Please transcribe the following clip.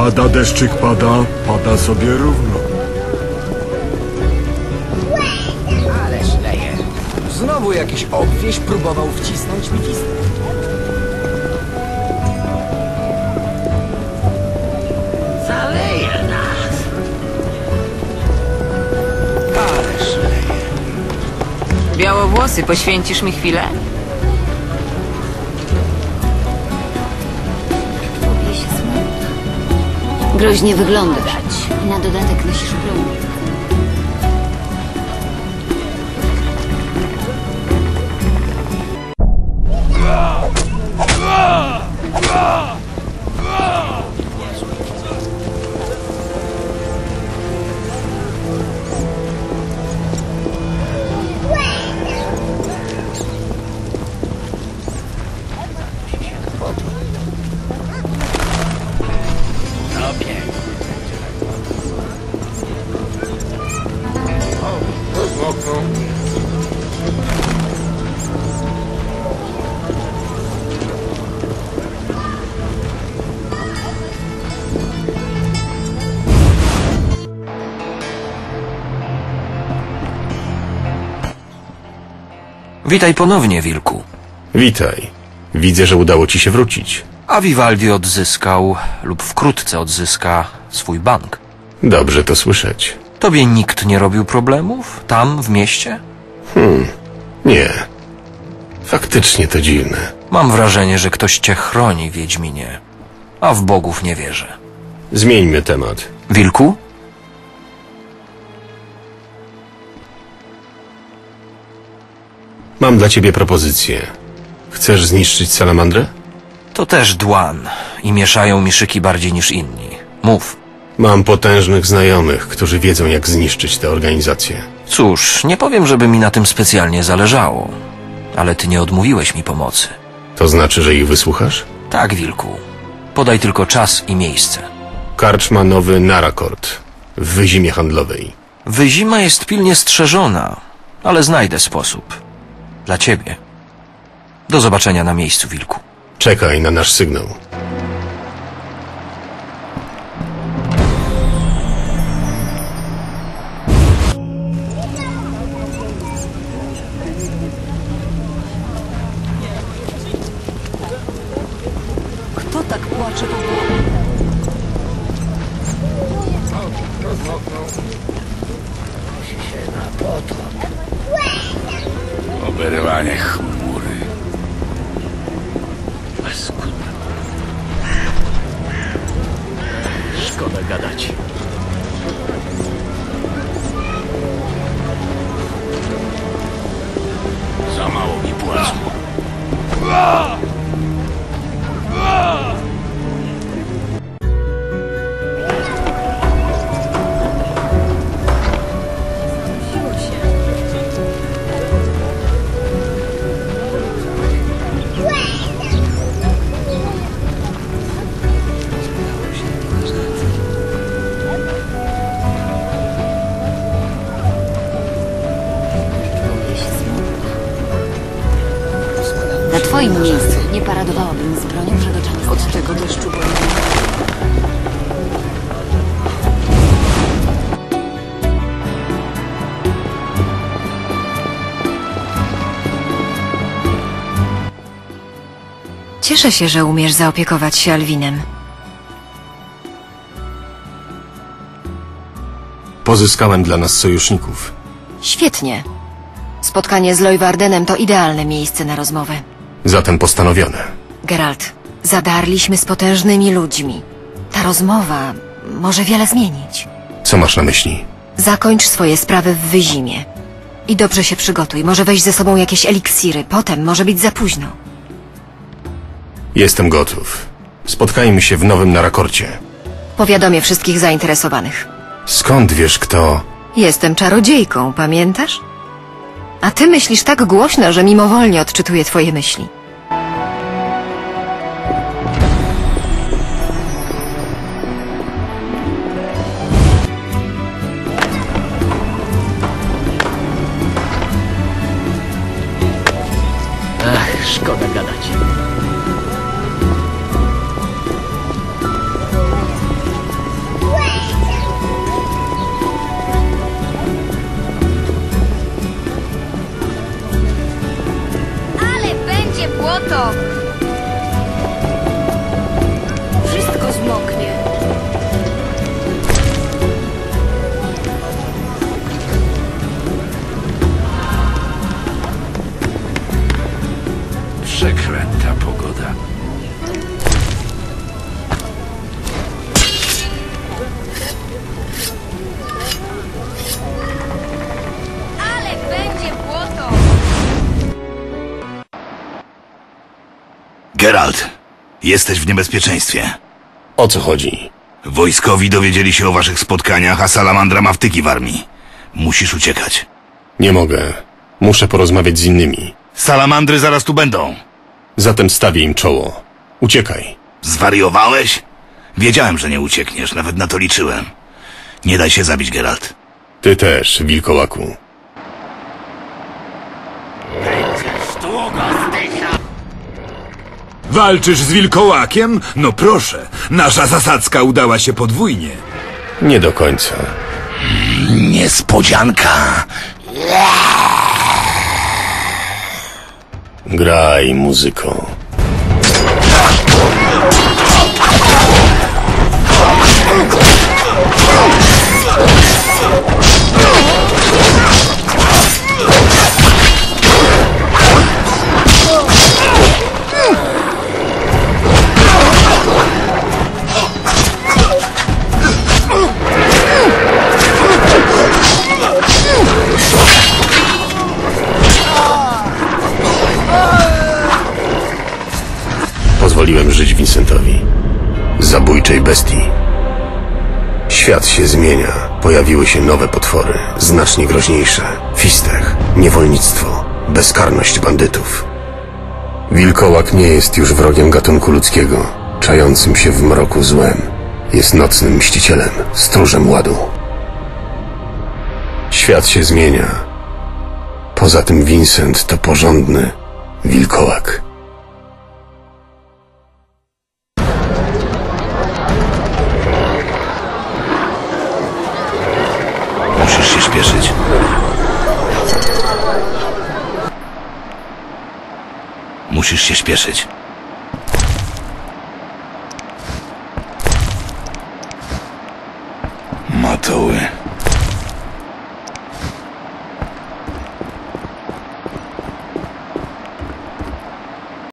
Pada deszczyk, pada, pada sobie równo. Ale szleje. Znowu jakiś obwieś próbował wcisnąć mi fistę. Zaleje nas. Ale szleje. Białowłosy, poświęcisz mi chwilę? Tobie się. Groźnie wyglądasz. Na dodatek nosisz broń. Witaj ponownie, Wilku. Witaj. Widzę, że udało ci się wrócić. A Vivaldi odzyskał, lub wkrótce odzyska, swój bank. Dobrze to słyszeć. Tobie nikt nie robił problemów? Tam, w mieście? Nie. Faktycznie to dziwne. Mam wrażenie, że ktoś cię chroni, Wiedźminie. A w bogów nie wierzę. Zmieńmy temat. Wilku? Mam dla ciebie propozycję. Chcesz zniszczyć salamandrę? To też dłan i mieszają mi szyki bardziej niż inni. Mów. Mam potężnych znajomych, którzy wiedzą, jak zniszczyć tę organizację. Cóż, nie powiem, żeby mi na tym specjalnie zależało. Ale ty nie odmówiłeś mi pomocy. To znaczy, że ich wysłuchasz? Tak, Wilku. Podaj tylko czas i miejsce. Karcz ma nowy Narakord w wyzimie handlowej. Wyzima jest pilnie strzeżona, ale znajdę sposób. Dla ciebie. Do zobaczenia na miejscu, Wilku. Czekaj na nasz sygnał. Kto tak płacze po głowie? Oberwanie chmury. Paskudne. Szkoda gadać. Za mało mi płacą. Na twoim miejscu nie paradowałabym z bronią przed oczami. Od tego deszczu boję. Cieszę się, że umiesz zaopiekować się Alwinem. Pozyskałem dla nas sojuszników. Świetnie. Spotkanie z Lojwardenem to idealne miejsce na rozmowę. Zatem postanowione. Geralt, zadarliśmy z potężnymi ludźmi. Ta rozmowa może wiele zmienić. Co masz na myśli? Zakończ swoje sprawy w Wyzimie. I dobrze się przygotuj. Może weź ze sobą jakieś eliksiry. Potem może być za późno. Jestem gotów. Spotkajmy się w nowym Narakorcie. Powiadomię wszystkich zainteresowanych. Skąd wiesz, kto... Jestem czarodziejką, pamiętasz? A ty myślisz tak głośno, że mimowolnie odczytuję twoje myśli. Szkoda gadać. Ale będzie błoto! Przeklęta pogoda. Ale będzie błoto! Geralt, jesteś w niebezpieczeństwie. O co chodzi? Wojskowi dowiedzieli się o waszych spotkaniach, a Salamandra ma wtyki w armii. Musisz uciekać. Nie mogę. Muszę porozmawiać z innymi. Salamandry zaraz tu będą. Zatem stawię im czoło. Uciekaj. Zwariowałeś? Wiedziałem, że nie uciekniesz, nawet na to liczyłem. Nie daj się zabić, Geralt. Ty też, wilkołaku. Walczysz z wilkołakiem? No proszę, nasza zasadzka udała się podwójnie. Nie do końca. Niespodzianka. Graj, muzyko. Pozwoliłem żyć Vincentowi. Zabójczej bestii. Świat się zmienia. Pojawiły się nowe potwory, znacznie groźniejsze. Fistech, niewolnictwo, bezkarność bandytów. Wilkołak nie jest już wrogiem gatunku ludzkiego, czającym się w mroku złem. Jest nocnym mścicielem, stróżem ładu. Świat się zmienia. Poza tym Vincent to porządny wilkołak. Musisz się śpieszyć.